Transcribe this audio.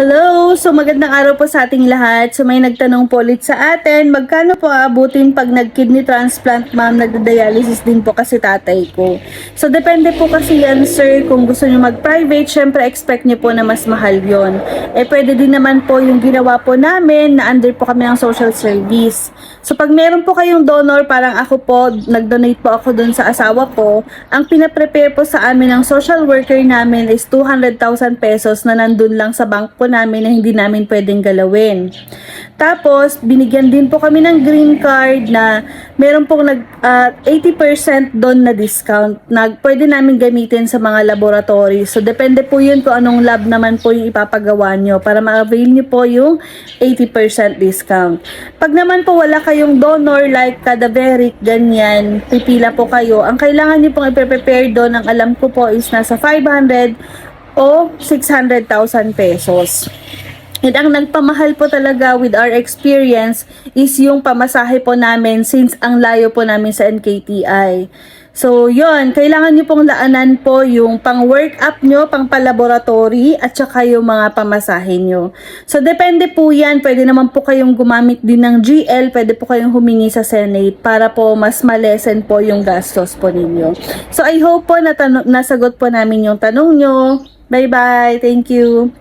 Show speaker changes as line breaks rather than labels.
Hello! So magandang araw po sa ating lahat. So may nagtanong po ulit sa atin, magkano po aabutin pag nag-kidney transplant ma'am, nagda-dialysis din po kasi tatay ko. So depende po kasi yan sir, kung gusto nyo mag-private, syempre expect nyo po na mas mahal yon. Eh pwede din naman po yung ginawa po namin na under po kami ng social service. So pag meron po kayong donor, parang ako po, nag-donate po ako dun sa asawa ko, ang pinaprepare po sa amin ng social worker namin is 200,000 pesos na nandun lang sa bank po namin na hindi namin pwedeng galawin. Tapos, binigyan din po kami ng green card na meron pong nag, ah, 80% doon na discount na pwede namin gamitin sa mga laboratory. So, depende po yun kung anong lab naman po yung ipapagawa nyo para ma-avail nyo po yung 80% discount. Pag naman po wala kayong donor like cadaveric, ganyan, pipila po kayo. Ang kailangan nyo pong i-prepare doon, ang alam ko po is nasa 500 o 600,000 pesos. And ang nagpamahal po talaga with our experience is yung pamasahe po namin since ang layo po namin sa NKTI. So, yon kailangan nyo pong laanan po yung pang work up nyo, pang palaboratory, at saka yung mga pamasahe nyo. So, depende po yan. Pwede naman po kayong gumamit din ng GL, pwede po kayong humingi sa Senate para po mas malesen po yung gastos po ninyo. So, I hope po na nasagot po namin yung tanong nyo. Bye-bye. Thank you.